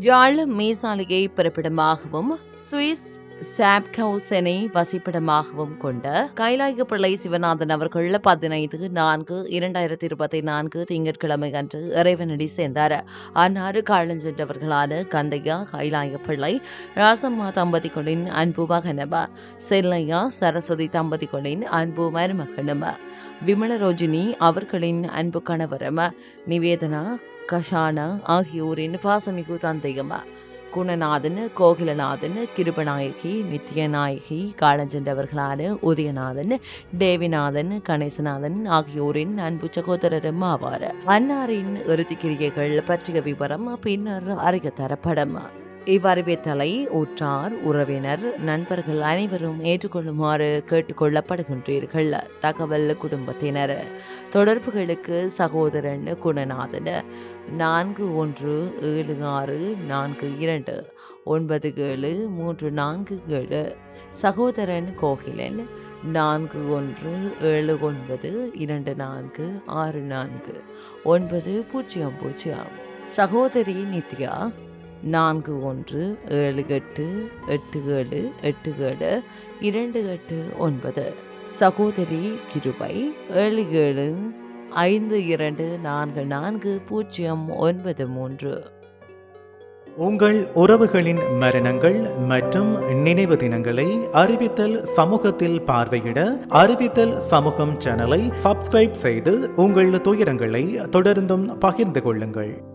யாழ் மீசாலையை பிறப்பிடமாகவும் Swiss சாப்கவுசனை வசிப்பிடமாகவும் கொண்ட கைலாய பிள்ளை சிவநாதன் அவர்கள் பதினைந்து நான்கு இரண்டாயிரத்தி இருபத்தி நான்கு திங்கட்கிழமை அன்று இறைவனடி சேர்ந்தார். அன்னாறு காலஞ்சென்றவர்களான கந்தையா கைலாய பிள்ளை ராசம்மா தம்பதிகளின் அன்பு மகனம செல்லையா சரஸ்வதி தம்பதிகளின் அன்பு மருமகனும் விமலரோஜினி அவர்களின் அன்பு கணவரும் நிவேதனா கஷானா ஆகியோரின் பாசமிகு தந்தையம்மா குணநாதன் கோகிலநாதன் கிருபநாயகி நித்யநாயகி காலஞ்சென்றவர்களான உதயநாதன் தேவிநாதன் கணேசநாதன் ஆகியோரின் அன்பு சகோதரரும் ஆவார். அன்னாரின் இறுதிக் கிரியைகள் பற்றிய விவரம் பின்னர் அறிய தரப்படும். இவ்வறிவித்தலை உற்றார் உறவினர். நண்பர்கள் அனைவரும் ஏற்றுக்கொள்ளுமாறு கேட்டுக்கொள்ளப்படுகின்றீர்கள். தகவல் குடும்பத்தினர். தொடர்புகளுக்கு சகோதரன் குணநாதன். நான்கு ஒன்று ஏழு ஆறு நான்கு இரண்டு. ஒன்பது ஏழு மூன்று நான்கு ஏழு. சகோதரன் கோகிலன். நான்கு ஒன்று ஏழு ஒன்பது இரண்டு நான்கு ஆறு நான்கு. ஒன்பது பூஜ்ஜியம் பூஜ்ஜியம். சகோதரி நித்யா. நான்கு ஒன்று ஏழு எட்டு எட்டு ஏழு எட்டு ஏழு இரண்டு எட்டு ஒன்பது. சகோதரி கிருபை ஏழு ஏழு ஐந்து இரண்டு நான்கு நான்கு பூஜ்ஜியம் ஒன்பது மூன்று. உங்கள் உறவுகளின் மரணங்கள் மற்றும் நினைவு தினங்களை அறிவித்தல் சமூகத்தில் பார்வையிட அறிவித்தல் சமூகம் சேனலை சப்ஸ்கிரைப் செய்து உங்கள் துயரங்களை தொடர்ந்தும் பகிர்ந்து கொள்ளுங்கள்.